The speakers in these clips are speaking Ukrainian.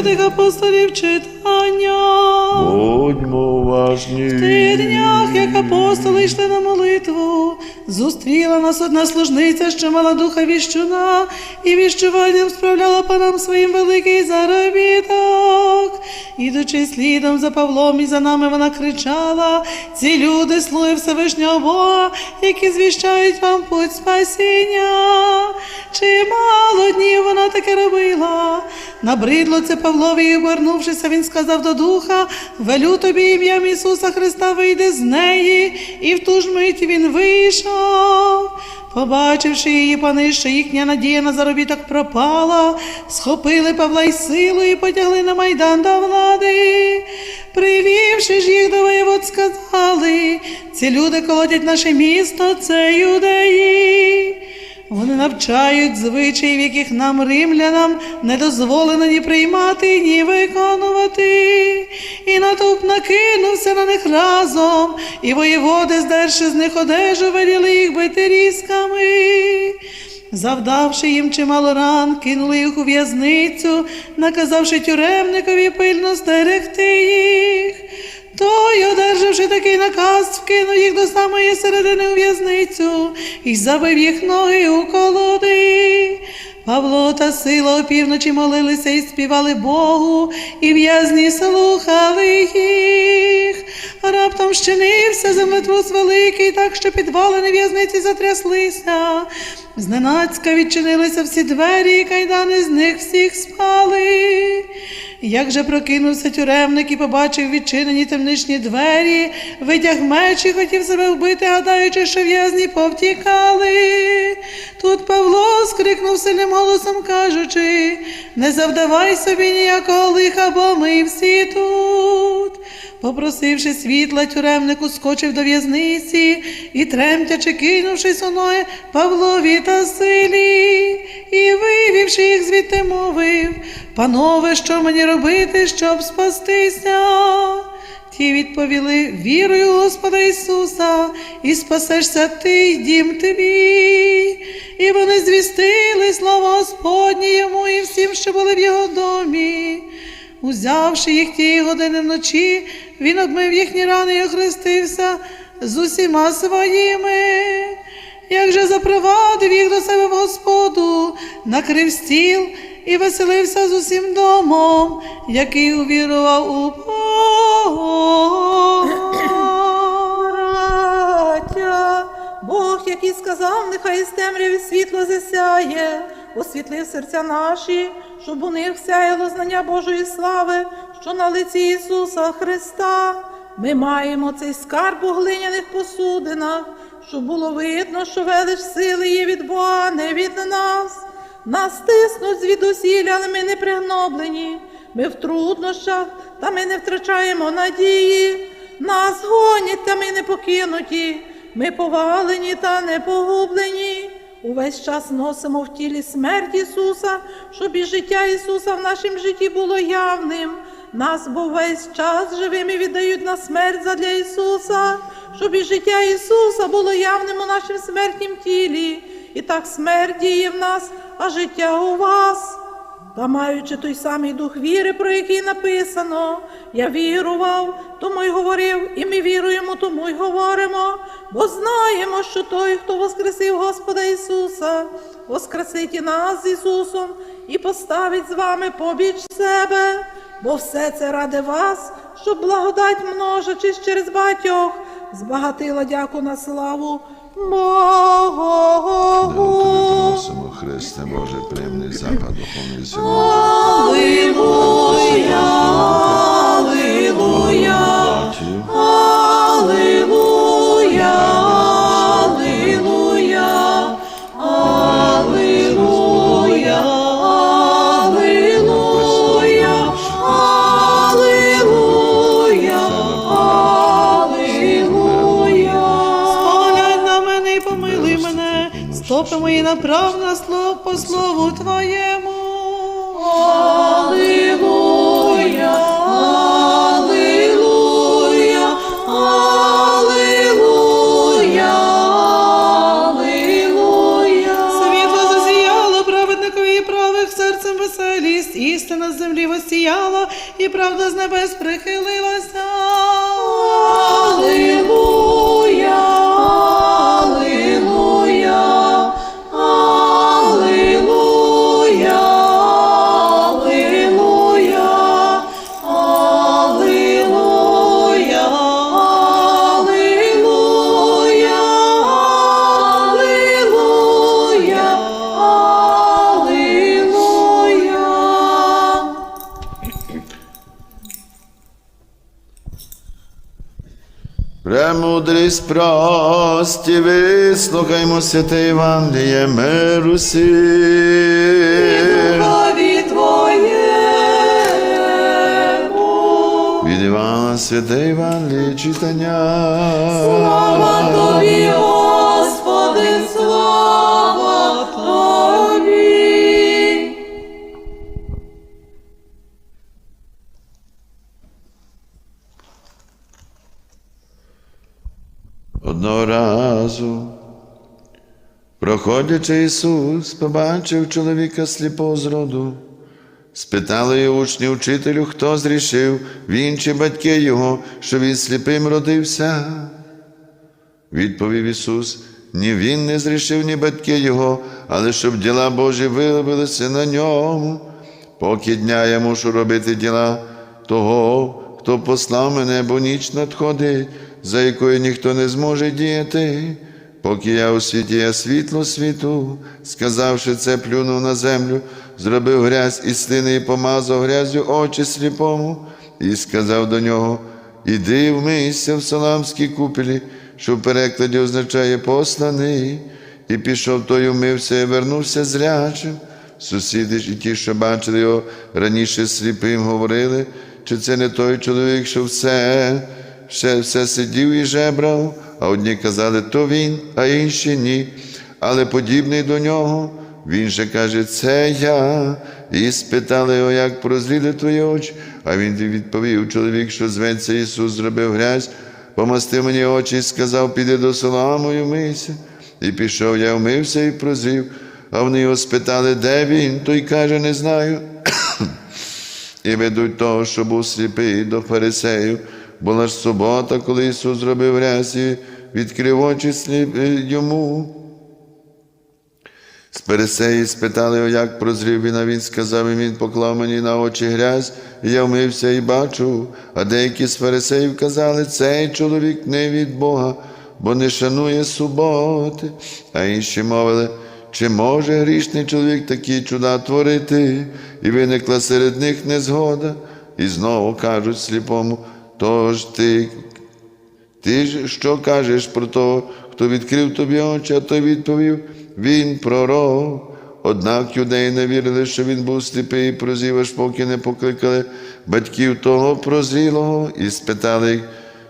святих апостолів читання. Будьмо уважні. Ти днях, як апостоли йшли на молитву, зустріла нас одна служниця, що мала духа віщуна, і віщуванням справляла панам своїм великий заробіток. Ідучи слідом за Павлом і за нами, вона кричала: ці люди слуги Всевишнього Бога, які звіщають вам путь спасіння. Чимало днів вона таке робила. Набридло це Павлові, і обернувшися, він сказав до духа: велю тобі ім'ям Ісуса Христа, вийди з неї, і в ту ж мить він вийшов. Побачивши її пани, що їхня надія на заробіток пропала, схопили Павла й силу і потягли на майдан до влади. Привівши ж їх до воєвод, сказали, ці люди колотять наше місто, це юдеї. Вони навчають звичаїв, яких нам, римлянам, не дозволено ні приймати, ні виконувати. І натовп накинувся на них разом, і воєводи, здерши з них одежу, веліли їх бити різками. Завдавши їм чимало ран, кинули їх у в'язницю, наказавши тюремникові пильно стерегти їх. Той, одержавши такий наказ, вкинув їх до самої середини у в'язницю і забив їх ноги у колоди. Павло та сила опівночі молилися і співали Богу, і в'язні слухали їх. Раптом щинився землетрус великий, так що підвалини в'язниці затряслися. Зненацька відчинилися всі двері, і кайдани з них всіх спали. Як же прокинувся тюремник і побачив відчинені темничні двері, витяг меч і хотів себе вбити, гадаючи, що в'язні повтікали. Тут Павло скрикнув сильним голосом, кажучи: не завдавай собі ніякого лиха, бо ми всі тут. Попросивши світла, тюремник ускочив до в'язниці і, тремтячи, кинувшись ноги Павлові та силі, і, вивівши їх звідти, мовив, панове, що мені робити, щоб спастися? Ті відповіли вірою Господа Ісуса, і спасешся ти й дім тобі. І вони звістили слово Господнє йому і всім, що були в його домі. Узявши їх тієї години вночі, він обмив їхні рани і охрестився з усіма своїми. Як же запровадив їх до себе в Господу, накрив стіл і веселився з усім домом, який увірував у Бога. Бог, який сказав, нехай із темряві світло засяє, освітлив серця наші, щоб у них сяяло знання Божої слави, що на лиці Ісуса Христа. Ми маємо цей скарб у глиняних посудинах, щоб було видно, що велич сили є від Бога, не від нас. Нас тиснуть звідусілля, але ми не пригноблені. Ми в труднощах, та ми не втрачаємо надії. Нас гонять, та ми не покинуті. Ми повалені та не погублені. Увесь час носимо в тілі смерть Ісуса, щоб і життя Ісуса в нашому житті було явним. Нас бо весь час живими віддають на смерть задля Ісуса, щоб і життя Ісуса було явним у нашому смертнім тілі. І так смерть діє в нас, а життя у вас. Та маючи той самий дух віри, про який написано, я вірував, тому й говорив, і ми віруємо, тому й говоримо, бо знаємо, що той, хто воскресив Господа Ісуса, воскресить і нас з Ісусом і поставить з вами побіч себе, бо все це ради вас, щоб благодать множачись через батьох, збагатила дяку на славу Богу. Христе Боже, приємний запад духовний сьогодні. Аллилуйя, Аллилуйя, стопи мої направ на слово по слову Твоєму. Аллилуйя, Аллилуйя, Аллилуйя, Аллилуйя. Світло засіяло праведникові і правих серцем веселість, істина з землі воссіяла, і правда з небес прихилилася. Аллилуйя, Премудрість прості, вислухаймо святе Євангеліє миру. Духові Твоєму. Від Івана святе Євангеліє читання. Слава Тобі, Господи, слава Одного разу, проходячи Ісус, побачив чоловіка сліпого зроду. Спитали його учні вчителю, хто зрішив, він чи батьки його, що він сліпим родився. Відповів Ісус: ні він не зрішив, ні батьки його, але щоб діла Божі виявилися на ньому. Поки дня я мушу робити діла того, хто послав мене, бо ніч надходить, за якою ніхто не зможе діяти. Поки я у світі я світло світу, сказавши це, плюнув на землю, зробив грязь і слини, і помазав грязю очі сліпому, і сказав до нього: Іди вмийся в Саламській купелі, що в перекладі означає посланий, і пішов той, умився і вернувся зрячим. Сусіди ж і ті, що бачили його раніше сліпим, говорили, чи це не той чоловік, що все, ще все сидів і жебрав, а одні казали, то він, а інші ні. Але подібний до нього, він же каже, це я. І спитали його, як прозріли твої очі. А він відповів, чоловік, що зветься Ісус, зробив грязь, помастив мені очі і сказав, піди до Солому і вмийся. І пішов, я вмився і прозрів. А вони його спитали, де він, той каже, не знаю. І ведуть того, що був сліпий до фарисеїв. Була ж субота, коли Ісус зробив грязь і відкрив очі сліп йому. З Пересеї спитали як прозрів він, а він сказав, і він поклав мені на очі грязь, і я вмився і бачу. А деякі з фарисеїв казали, цей чоловік не від Бога, бо не шанує суботи. А інші мовили, чи може грішний чоловік такі чуда творити? І виникла серед них незгода. І знову кажуть сліпому, тож ти ти ж що кажеш про того, хто відкрив тобі очі, а той відповів, він пророк. Однак юдеї не вірили, що він був сліпий і прозів, аж поки не покликали батьків того прозрілого і спитали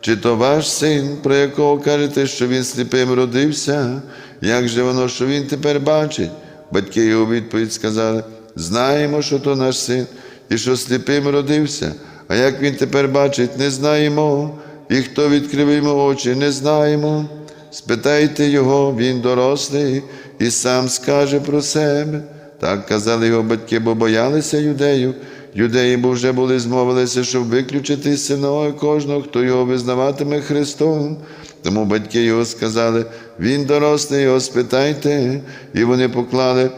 чи то ваш син, про якого кажете, що він сліпим родився, як же воно, що він тепер бачить? Батьки його відповідь сказали, знаємо, що то наш син, і що сліпим родився, а як він тепер бачить, не знаємо. І хто відкрив йому очі, не знаємо. Спитайте його, він дорослий, і сам скаже про себе. Так казали його батьки, бо боялися юдеїв. Юдеї бо вже були змовилися, щоб виключити з кожного, хто його визнаватиме Христом. Тому батьки його сказали, він дорослий, його спитайте. І вони поклали,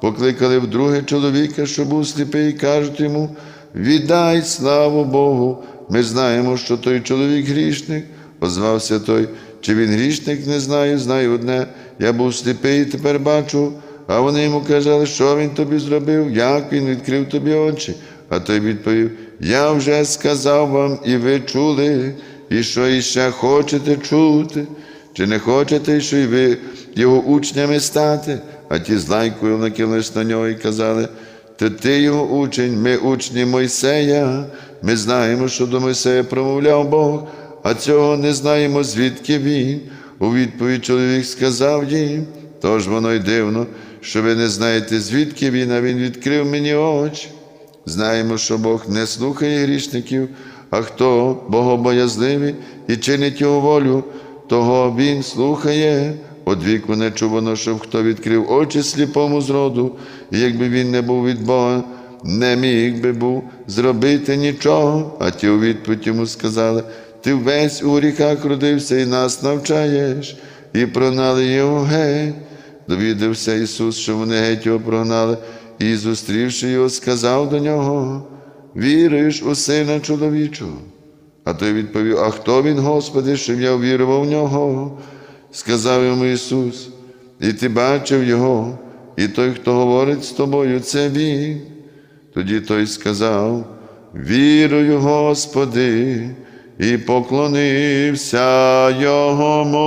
покликали вдруге чоловіка, що був сліпий, і кажуть йому: віддай славу Богу. Ми знаємо, що той чоловік грішник, озвався той, чи він грішник, не знаю, знаю одне. Я був сліпий і тепер бачу. А вони йому казали, що він тобі зробив, як він відкрив тобі очі. А той відповів: Я вже сказав вам, і ви чули, і що іще хочете чути, чи не хочете, що і ви його учнями стати? А ті з лайкою накинулись на нього і казали, то ти його учень, ми учні Мойсея. Ми знаємо, що до Мойсея промовляв Бог, а цього не знаємо, звідки він. У відповідь чоловік сказав їм, тож воно й дивно, що ви не знаєте, звідки він, а він відкрив мені очі. Знаємо, що Бог не слухає грішників, а хто богобоязливий і чинить його волю, того він слухає. От віку не чувано, щоб хто відкрив очі сліпому зроду, і якби він не був від Бога, не міг би був зробити нічого, а ті у відповідь йому сказали, ти весь у гріхах родився і нас навчаєш, і прогнали його геть. Довідався Ісус, що вони геть його прогнали, і, зустрівши його, сказав до нього: Віруєш у Сина чоловічого? А той відповів: А хто він, Господи, щоб я вірував в нього? Сказав йому Ісус, і ти бачив Його, і той, хто говорить з тобою, це Він. Тоді той сказав: Вірую, Господи, і поклонився Йому.